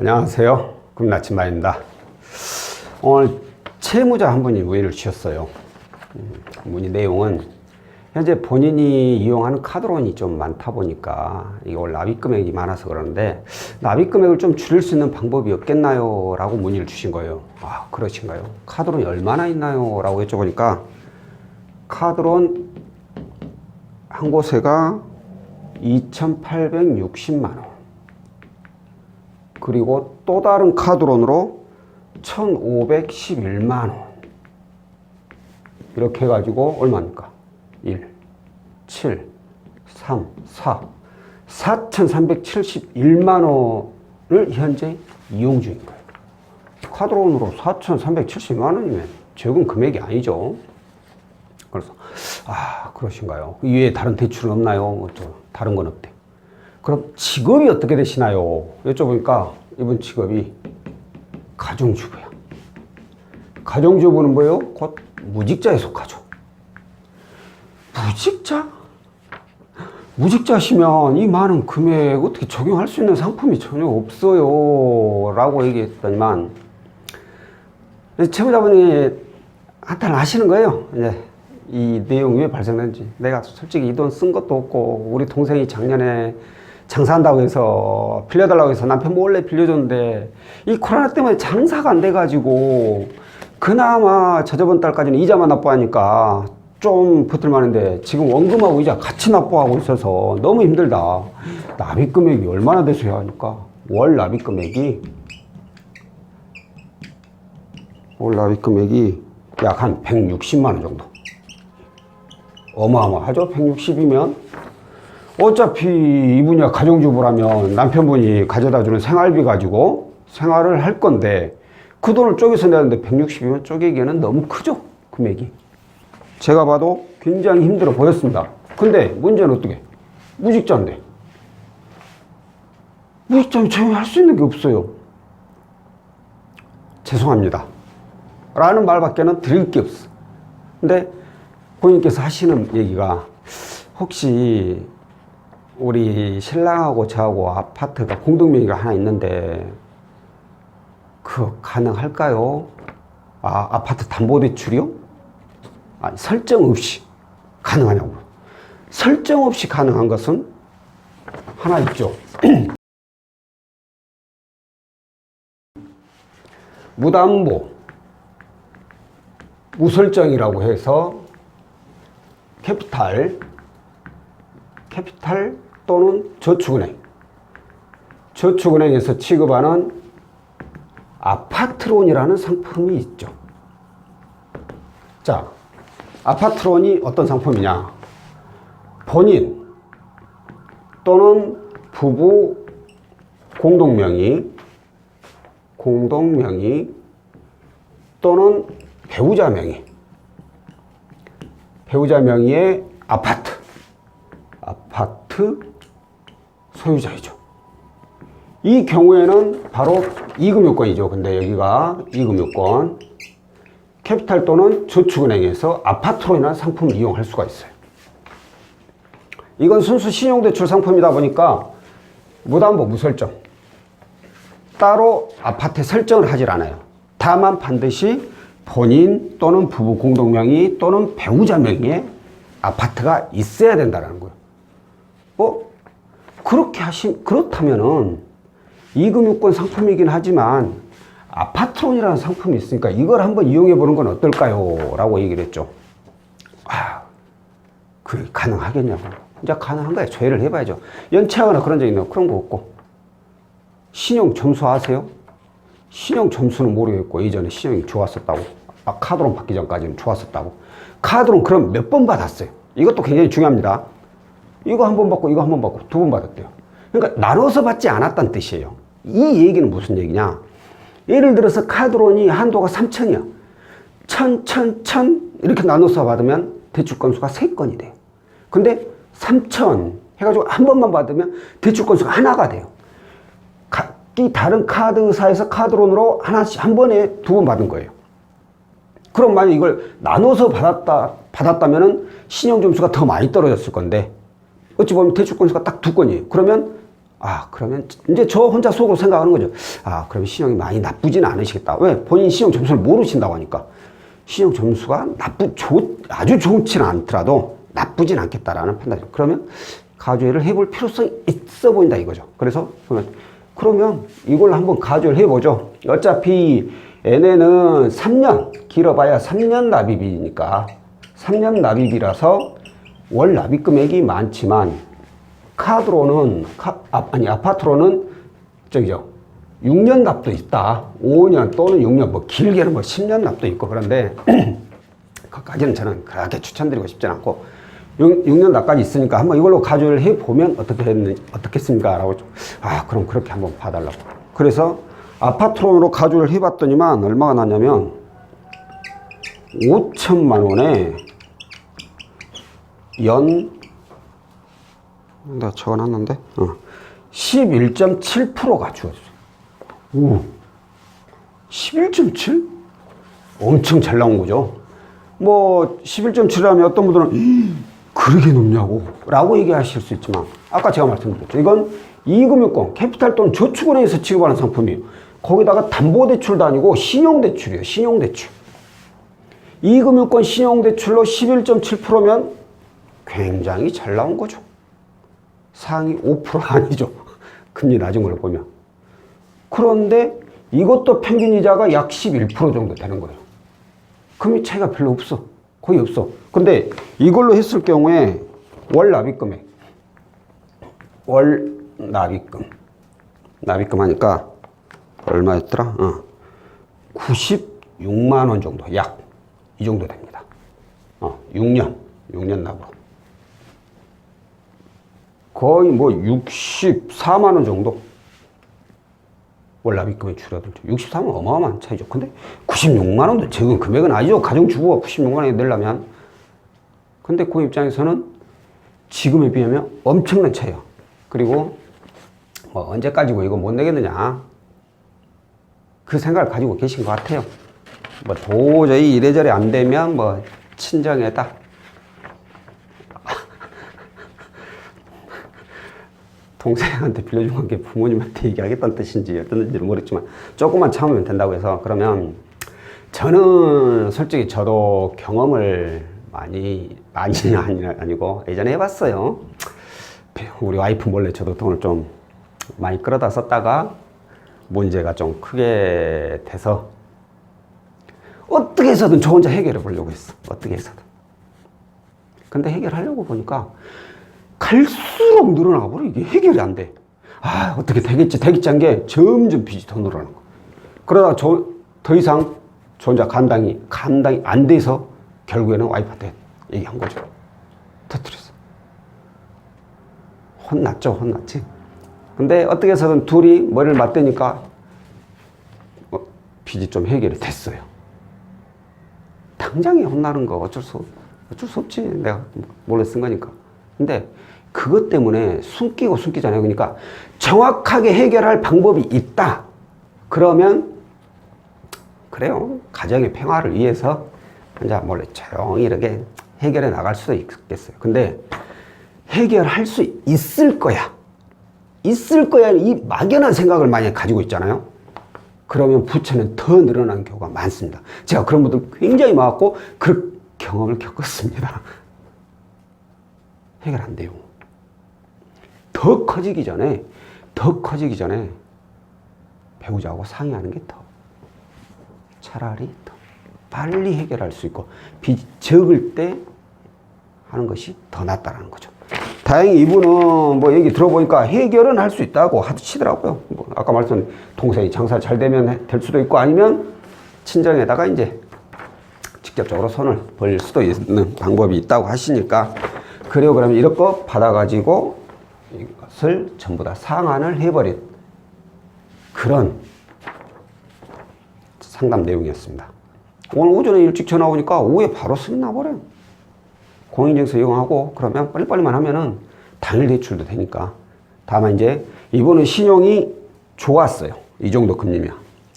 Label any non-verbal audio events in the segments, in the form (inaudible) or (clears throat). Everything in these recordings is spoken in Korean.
안녕하세요. 금나침마입니다. 오늘 채무자 한 분이 문의를 주셨어요. 음, 문의 내용은 현재 본인이 이용하는 카드론이 좀 많다 보니까 올 납입 금액이 많아서 그러는데 납입 금액을 좀 줄일 수 있는 방법이 없겠나요? 라고 문의를 주신 거예요. 아, 그러신가요? 카드론이 얼마나 있나요? 라고 여쭤보니까 카드론 한 곳에가 2,860만 원. 그리고 또 다른 카드론으로 1,511만 원. 이렇게 해가지고 얼마입니까? 1, 7, 3, 4. 4,371만 원을 현재 이용 중인 거예요. 카드론으로 4,371만 원이면 적은 금액이 아니죠. 그래서 아 그러신가요? 그 이외에 다른 대출은 없나요? 뭐 또 다른 건 없대. 그럼 직업이 어떻게 되시나요? 여쭤보니까 이분 직업이 가정주부야. 가정주부는 뭐예요? 곧 무직자에 속하죠. 무직자? 무직자시면 이 많은 금액 어떻게 적용할 수 있는 상품이 전혀 없어요. 라고 얘기했더니만, 채무자분이 한탄 하시는 거예요. 이제 이 내용이 왜 발생했는지. 내가 솔직히 이 돈 쓴 것도 없고, 우리 동생이 작년에 장사한다고 해서 빌려달라고 해서 남편 몰래 빌려줬는데, 이 코로나 때문에 장사가 안 돼가지고, 그나마 저저번 달까지는 이자만 납부하니까 좀 버틸만 했는데, 지금 원금하고 이자 같이 납부하고 있어서 너무 힘들다. 납입 금액이 얼마나 되세요? 하니까, 월 납입 금액이 월 납입 금액이 약 한 160만 원 정도. 어마어마하죠? 160이면. 어차피 이분이 가정주부라면 남편분이 가져다 주는 생활비 가지고 생활을 할 건데 그 돈을 쪼개서 내는데 160이면 쪼개기에는 너무 크죠? 금액이. 제가 봐도 굉장히 힘들어 보였습니다. 근데 문제는 어떻게? 무직자인데. 무직자면 적용할 수 있는 게 없어요. 죄송합니다. 라는 말밖에는 드릴 게 없어. 근데 본인께서 하시는 얘기가 혹시 우리 신랑하고 저하고 아파트가 공동명의가 하나 있는데 그 가능할까요? 아, 아파트 담보대출이요? 아니, 설정 없이 가능하냐고. 설정 없이 가능한 것은 하나 있죠. (clears throat) 무담보, 무설정이라고 해서 캐피탈, 캐피탈 또는 저축은행, 저축은행에서 취급하는 아파트론이라는 상품이 있죠. 자, 아파트론이 어떤 상품이냐? 본인 또는 부부 공동명의, 공동명의 또는 배우자 명의, 배우자 명의의 아파트, 아파트 소유자이죠. 이 경우에는 바로 이금융권이죠. 근데 여기가 이금융권, 캐피탈 또는 저축은행에서 아파트로 인한 상품을 이용할 수가 있어요. 이건 순수 신용대출 상품이다 보니까 무담보 무설정. 따로 아파트에 설정을 하질 않아요. 다만 반드시 본인 또는 부부 공동명의 또는 배우자 명의의 아파트가 있어야 된다는 거예요. 뭐 그렇게 하신 그렇다면은 이금융권 상품이긴 하지만 아파트론이라는 상품이 있으니까 이걸 한번 이용해 보는 건 어떨까요? 라고 얘기를 했죠. 아, 그게 가능하겠냐고. 이제 가능한 거야. 조회를 해봐야죠. 연체하거나 그런 적 있나요? 그런 거 없고. 신용 점수 아세요? 신용 점수는 모르겠고 예전에 신용이 좋았었다고 아, 카드론 받기 전까지는 좋았었다고 카드론 그럼 몇 번 받았어요 이것도 굉장히 중요합니다 이거 한 번 받고 이거 한 번 받고 두 번 받았대요. 그러니까 나눠서 받지 않았다는 뜻이에요. 이 얘기는 무슨 얘기냐? 예를 들어서 카드론이 한도가 3천이야. 천, 천, 천 이렇게 나눠서 받으면 대출 건수가 세건이 돼요. 근데 3천 해가지고 한 번만 받으면 대출 건수가 하나가 돼요. 각기 다른 카드사에서 카드론으로 하나씩 한 번에 두 번 받은 거예요. 그럼 만약 이걸 나눠서 받았다, 받았다면은 신용 점수가 더 많이 떨어졌을 건데, 어찌 보면 대출 건수가 딱 두 건이에요. 그러면 아, 그러면 이제 저 혼자 속으로 생각하는 거죠. 아, 그러면 신용이 많이 나쁘지는 않으시겠다. 왜? 본인 신용 점수를 모르신다고 하니까. 신용 점수가 나쁘, 좋, 아주 좋지는 않더라도 나쁘진 않겠다라는 판단이죠. 그러면 가조회를 해볼 필요성이 있어 보인다 이거죠. 그래서 그러면, 그러면 이걸 한번 가조회를 해보죠. 어차피 얘네는 3년, 길어봐야 3년 납입이니까 3년 납입이라서 월 납입 금액이 많지만 카드로는 카, 아, 아니 아파트로는 저기죠. 6년 납도 있다. 5년 또는 6년 뭐 길게는 뭐 10년 납도 있고 그런데 (clears throat) 그까지는 저는 그렇게 추천드리고 싶지는 않고 6, 년 납까지 있으니까 한번 이걸로 가조를 해 보면 어떻게 했는 어떻겠습니까 라고 좀, 아 그럼 그렇게 한번 봐달라고. 그래서 아파트론으로 가조를 해봤더니만 얼마가 났냐면 5천만 원에 연 내가 적어놨는데 어. 11.7%가 주어졌어요. 오, 11.7? 엄청 잘 나온 거죠. 뭐 11.7이라면 어떤 분들은 "이, 그러게 높냐고 라고 얘기하실 수 있지만 아까 제가 말씀드렸죠. 이건 이금융권, 캐피탈 또는 저축은행에서 지급하는 상품이에요. 거기다가 담보대출도 아니고 신용대출이에요. 신용대출. 이금융권 신용대출로 11.7%면 굉장히 잘 나온 거죠. 상위 5% (laughs) 아니죠. 금리 낮은 걸로 보면. 그런데 이것도 평균 이자가 약 11% 정도 되는 거예요. 금리 차이가 별로 없어. 거의 없어. 근데 이걸로 했을 경우에 월 납입 금액. 월 납입금. 납입금 하니까 얼마였더라? 어. 96만 원 정도. 약. 이 정도 됩니다. 어, 6년. 6년 납으로. 거의 뭐 64만 원 정도 월납입금이 줄어들죠. 64만 원 어마어마한 차이죠. 근데 96만 원도 적은 금액은 아니죠. 가정주부가 96만 원에 내려면. 근데 그 입장에서는 지금에 비하면 엄청난 차이요. 그리고 뭐 언제까지고 이거 못 내겠느냐. 그 생각을 가지고 계신 것 같아요. 뭐 도저히 이래저래 안 되면 뭐 친정에다 동생한테 빌려준 게 부모님한테 얘기하겠다는 뜻인지 어떤 뜻인지 모르겠지만 조금만 참으면 된다고 해서 그러면 저는 솔직히 저도 경험을 많이 많이 (laughs) 아니, 아니고 예전에 해봤어요. 우리 와이프 몰래 저도 돈을 좀 많이 끌어다 썼다가 문제가 좀 크게 돼서 어떻게 해서든 저 혼자 해결해 보려고 했어. 어떻게 해서든. 근데 해결하려고 보니까 갈수록 늘어나 버려. 이게 해결이 안 돼. 아, 어떻게 되겠지, 되겠지 한 게 점점 빚이 더 늘어나는 거. 그러다 저, 더 이상 저 혼자 감당이, 감당이 안 돼서 결국에는 와이프한테 얘기한 거죠. 터뜨렸어. 혼났죠, 혼났지. 근데 어떻게 해서든 둘이 머리를 맞대니까 어, 빚이 좀 해결이 됐어요. 당장에 혼나는 거 어쩔 수, 어쩔 수 없지. 내가 몰래 쓴 거니까. 근데 그것 때문에 숨기고 숨기잖아요. 그러니까 정확하게 해결할 방법이 있다. 그러면 그래요. 가정의 평화를 위해서 혼자 몰래 조용히 이렇게 해결해 나갈 수도 있겠어요. 근데 해결할 수 있을 거야. 있을 거야. 이 막연한 생각을 만약 가지고 있잖아요. 그러면 부채는 더 늘어나는 경우가 많습니다. 제가 그런 분들 굉장히 많았고 그 경험을 겪었습니다. 해결 안 돼요. 더 커지기 전에, 더 커지기 전에 배우자하고 상의하는 게 더 차라리 더 빨리 해결할 수 있고 빚 적을 때 하는 것이 더 낫다라는 거죠. 다행히 이분은 뭐 얘기 들어보니까 해결은 할 수 있다고 하시더라고요. 뭐 아까 말씀 동생이 장사 잘 되면 될 수도 있고 아니면 친정에다가 이제 직접적으로 손을 벌 수도 있는 방법이 있다고 하시니까 그래요 그러면 이렇게 받아가지고 이것을 전부 다 상환을 해버린 그런 상담 내용이었습니다. 오늘 오전에 일찍 전화 오니까 오후에 바로 승인 나버려요. 공인증서 이용하고 그러면 빨리빨리만 하면은 당일 대출도 되니까. 다만 이제 이번은 신용이 좋았어요. 이 정도 금리면.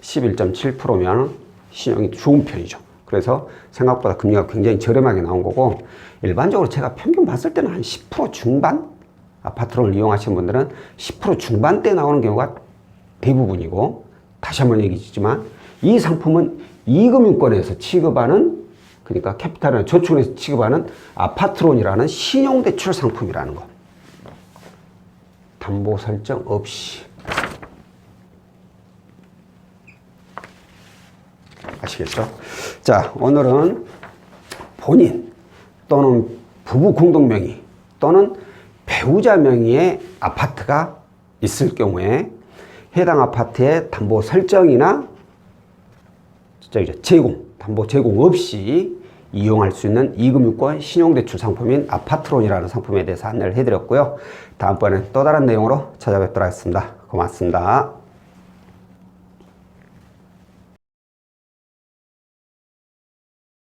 11.7%면 신용이 좋은 편이죠. 그래서 생각보다 금리가 굉장히 저렴하게 나온 거고 일반적으로 제가 평균 봤을 때는 한 10% 중반? 아파트론을 이용하시는 분들은 10% 중반대 나오는 경우가 대부분이고 다시 한번 얘기했지만 이 상품은 이금융권에서 취급하는 그러니까 캐피탈이나 저축은에서 취급하는 아파트론이라는 신용대출 상품이라는 거. 담보 설정 없이. 아시겠죠? 자, 오늘은 본인 또는 부부 공동 명의 또는 배우자 명의의 아파트가 있을 경우에 해당 아파트의 담보 설정이나 제공 담보 제공 없이 이용할 수 있는 이금융권 신용대출 상품인 아파트론이라는 상품에 대해서 안내를 해드렸고요. 다음번엔 또 다른 내용으로 찾아뵙도록 하겠습니다. 고맙습니다.